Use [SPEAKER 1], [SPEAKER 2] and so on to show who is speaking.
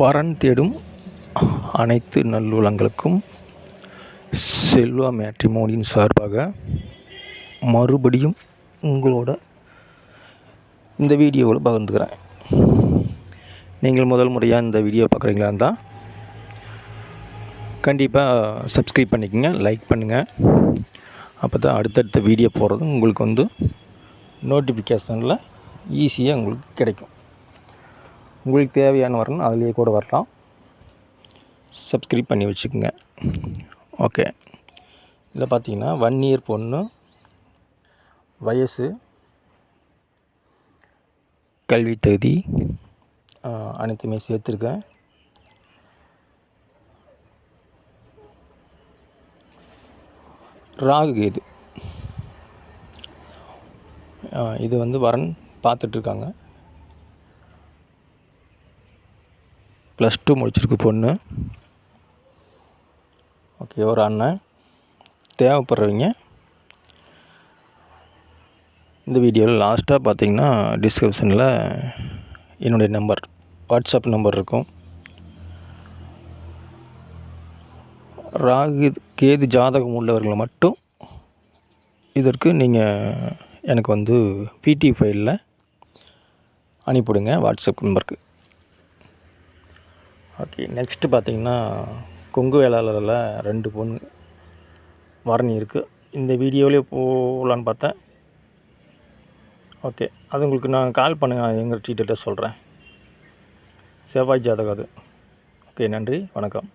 [SPEAKER 1] வரன் தேடும் அனைத்து நல்லுளங்களுக்கும் செல்வா மேட்ரிமோனியின் சார்பாக மறுபடியும் உங்களோட இந்த வீடியோவில் பகிர்ந்துக்கிறேன். நீங்கள் முதல் முறையாக இந்த வீடியோ பார்க்குறீங்களா இருந்தால் கண்டிப்பாக சப்ஸ்கிரைப் பண்ணிக்கோங்க லைக் பண்ணுங்கள் அப்போ தான் அடுத்தடுத்த வீடியோ போடுறது உங்களுக்கு வந்து நோட்டிஃபிகேஷனில் ஈஸியாக உங்களுக்கு கிடைக்கும். உங்களுக்கு தேவையான வரணும் அதுலேயே கூட வரலாம். சப்ஸ்கிரைப் பண்ணி வச்சுக்கோங்க. ஓகே இதில் பார்த்தீங்கன்னா ஒன் இயர் பொண்ணு வயசு கல்வி தகுதி அனைத்துமே சேர்த்துருக்கேன். ராகு கேது. இது வந்து வரன் பார்த்துட்ருக்காங்க ப்ளஸ் டூ முடிச்சிருக்கு பொண்ணு. ஓகே ஒரு அண்ணன். தேவைப்படுறவங்க. இந்த வீடியோவில் லாஸ்ட்டாக பார்த்தீங்கன்னா டிஸ்கிரிப்ஷனில் என்னுடைய நம்பர் வாட்ஸ்அப் நம்பர் இருக்கும். ராகு கேது ஜாதகம் உள்ளவர்களை மட்டும் இதற்கு நீங்கள் எனக்கு வந்து பிடி ஃபைலில் அனுப்பிவிடுங்க வாட்ஸ்அப் நம்பருக்கு ஓகே நெக்ஸ்ட்டு பார்த்தீங்கன்னா கொங்கு வேளாளரில் ரெண்டு பொண்ணு வரணி இருக்குது இந்த வீடியோவிலே போகலான்னு பார்த்தேன். ஓகே அது உங்களுக்கு நான் கால் பண்ணுங்கள் எங்கள் டீட்டெயில்டாக சொல்கிறேன் செவ்வாய் ஜாதகம் அது. ஓகே நன்றி வணக்கம்.